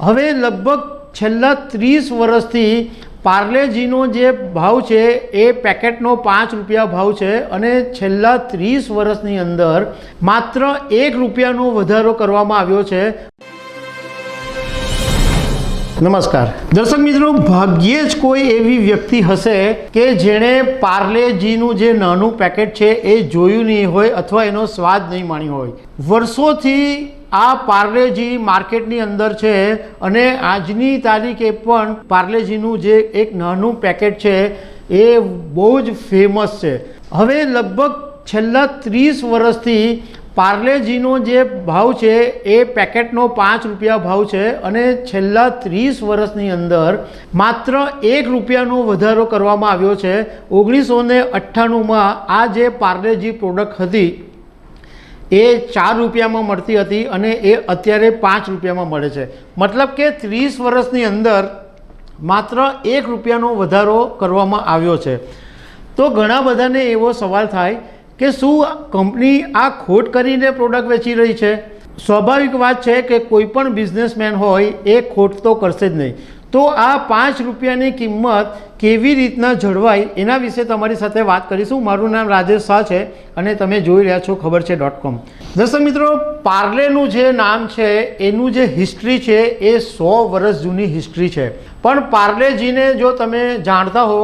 હવે લગભગ છેલ્લા ત્રીસ વર્ષથી પાર્લેજીનો જે ભાવ છે એ પેકેટનો પાંચ રૂપિયા ભાવ છે અને છેલ્લા ત્રીસ વર્ષની અંદર માત્ર એક રૂપિયાનો વધારો કરવામાં આવ્યો છે. નમસ્કાર. દર્શક મિત્રો, ભાગ્યે જ કોઈ એવી વ્યક્તિ હશે કે જેણે પાર્લેજીનું જે નાનું પેકેટ છે એ જોયું નહીં હોય અથવા એનો સ્વાદ નહીં માણ્યો હોય. વર્ષોથી આ પાર્લેજી માર્કેટની અંદર છે અને આજની તારીખે પણ પાર્લેજીનું જે એક નાનું પેકેટ છે એ બહુ જ ફેમસ છે. હવે લગભગ છેલ્લા ત્રીસ વર્ષથી પાર્લેજીનો જે ભાવ છે એ પેકેટનો પાંચ રૂપિયા ભાવ છે અને છેલ્લા ત્રીસ વર્ષની અંદર માત્ર એક રૂપિયાનો વધારો કરવામાં આવ્યો છે. ઓગણીસો ને અઠ્ઠાણુંમાં આ જે પાર્લેજી પ્રોડક્ટ હતી એ ચાર રૂપિયામાં મળતી હતી અને એ અત્યારે પાંચ રૂપિયામાં મળે છે. મતલબ કે ત્રીસ વર્ષની અંદર માત્ર એક રૂપિયાનો વધારો કરવામાં આવ્યો છે. તો ઘણા બધાને એવો સવાલ થાય કે શું કંપની આ ખોટ કરીને પ્રોડક્ટ વેચી રહી છે? સ્વાભાવિક વાત છે કે કોઈ પણ બિઝનેસમેન હોય એ ખોટ તો કરશે જ નહીં. તો આ પાંચ રૂપિયાની કિંમત કેવી રીતના જળવાય એના વિશે તમારી સાથે વાત કરીશું. મારું નામ રાજેશ શાહ છે અને તમે જોઈ રહ્યા છો ખબર છે ડોટ કોમ. દર્શક મિત્રો, પાર્લેનું જે નામ છે, એનું જે હિસ્ટ્રી છે, એ સો વર્ષ જૂની હિસ્ટ્રી છે. પણ પાર્લેજીને જો તમે જાણતા હો,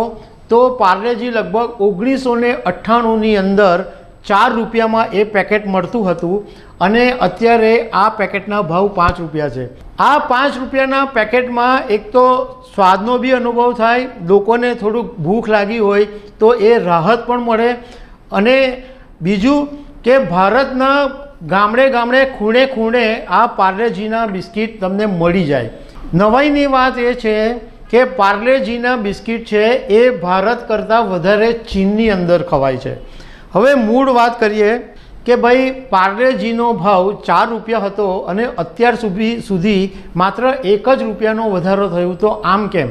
તો પાર્લેજી લગભગ ઓગણીસો ને અઠ્ઠાણુંની અંદર ચાર રૂપિયામાં એ પેકેટ મળતું હતું. અને અત્યારે આ પેકેટના ભાવ પાંચ રૂપિયા છે. આ પાંચ રૂપિયાના પેકેટમાં એક તો સ્વાદનો બી અનુભવ થાય, લોકોને થોડુંક ભૂખ લાગી હોય તો એ રાહત પણ મળે અને બીજું કે ભારતના ગામડે ગામડે ખૂણે ખૂણે આ પાર્લેજીના બિસ્કિટ તમને મળી જાય. નવાઈની વાત એ છે કે પાર્લેજીના બિસ્કિટ છે એ ભારત કરતાં વધારે ચીનની અંદર ખવાય છે. હવે મૂળ વાત કરીએ કે ભાઈ પાર્લેજીનો ભાવ ચાર રૂપિયા હતો અને અત્યાર સુધી સુધી માત્ર એક જ રૂપિયાનો વધારો થયો. તો આમ કેમ?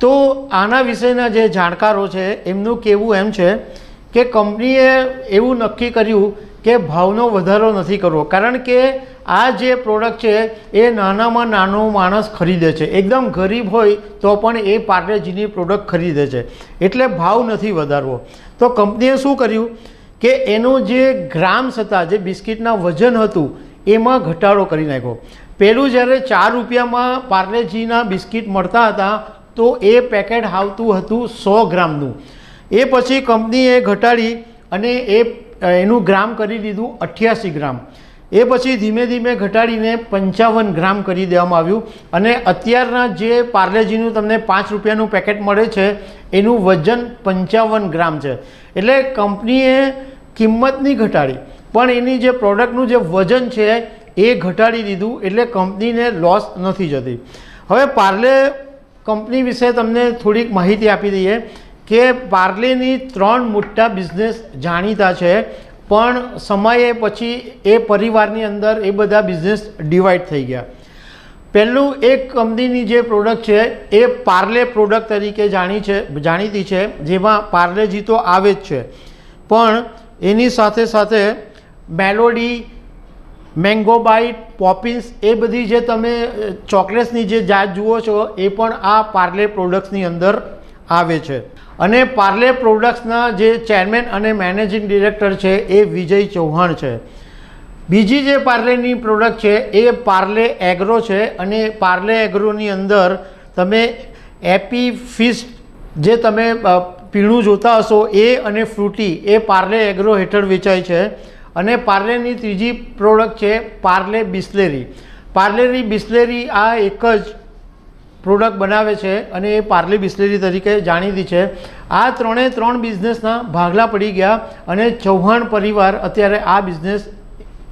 તો આના વિશેના જે જાણકારો છે, એમનું કહેવું એમ છે કે કંપનીએ એવું નક્કી કર્યું કે ભાવનો વધારો નથી કરવો. કારણ કે આ જે પ્રોડક્ટ છે, એ નાનામાં નાનો માણસ ખરીદે છે. એકદમ ગરીબ હોય તો પણ એ પાર્લેજીની પ્રોડક્ટ ખરીદે છે. એટલે ભાવ નથી વધારવો. તો કંપનીએ શું કર્યું? કે એનું જે ગ્રામ્સ હતા જે બિસ્કિટના વજન હતું, એમાં ઘટાડો કરી નાખ્યો. પહેલું જ્યારે ચાર રૂપિયામાં પાર્લેજીના બિસ્કિટ મળતા હતા, તો એ પેકેટ આવતું હતું સો ગ્રામનું. એ પછી કંપનીએ ઘટાડી અને એ, એનું ગ્રામ કરી દીધું અઠ્યાસી ગ્રામ. એ પછી ધીમે ધીમે ઘટાડીને પંચાવન ગ્રામ કરી દેવામાં આવ્યું. અને અત્યારના જે પાર્લેજીનું તમને પાંચ રૂપિયાનું પેકેટ મળે છે એનું વજન પંચાવન ગ્રામ છે. એટલે કંપનીએ કિંમત નહીં ઘટાડી, પણ એની જે પ્રોડક્ટનું જે વજન છે એ ઘટાડી દીધું, એટલે કંપનીને લોસ નથી જતી. હવે પાર્લે કંપની વિશે તમને થોડીક માહિતી આપી દઈએ કે પાર્લેની ત્રણ મોટા બિઝનેસ જાણીતા છે, પણ સમયે પછી એ પરિવારની અંદર એ બધા બિઝનેસ ડિવાઈડ થઈ ગયા. પહેલું એક કંપનીની જે પ્રોડક્ટ છે, એ પાર્લે પ્રોડક્ટ તરીકે જાણી છે, જાણીતી છે, જેમાં પાર્લેજી તો આવે જ છે. પણ એની સાથે સાથે મેલોડી મેંગો બાઇટ પોપિન્સ એ બધી જે તમે ચોકલેટ્સની જે જાત જુઓ છો, એ પણ આ પાર્લે પ્રોડક્ટ્સની અંદર આવે છે. અને પાર્લે પ્રોડક્ટ્સના જે ચેરમેન અને મેનેજિંગ ડિરેક્ટર છે, એ વિજય ચૌહાણ છે. બીજી જે પાર્લેની પ્રોડક્ટ છે, એ પાર્લે એગ્રો છે અને પાર્લે એગ્રોની અંદર તમે એપી ફિશ જે તમે પીણું જોતા હશો, એ અને ફ્રૂટી, એ પાર્લે એગ્રો હેઠળ વેચાય છે. અને પાર્લેની ત્રીજી પ્રોડક્ટ છે, પાર્લે બિસ્લેરી. પાર્લેની બિસ્લેરી આ એક જ પ્રોડક્ટ બનાવે છે અને એ પાર્લે બિસ્લેરી તરીકે જાણીતી છે. આ ત્રણે ત્રણ બિઝનેસના ભાગલા પડી ગયા અને ચૌહાણ પરિવાર અત્યારે આ બિઝનેસ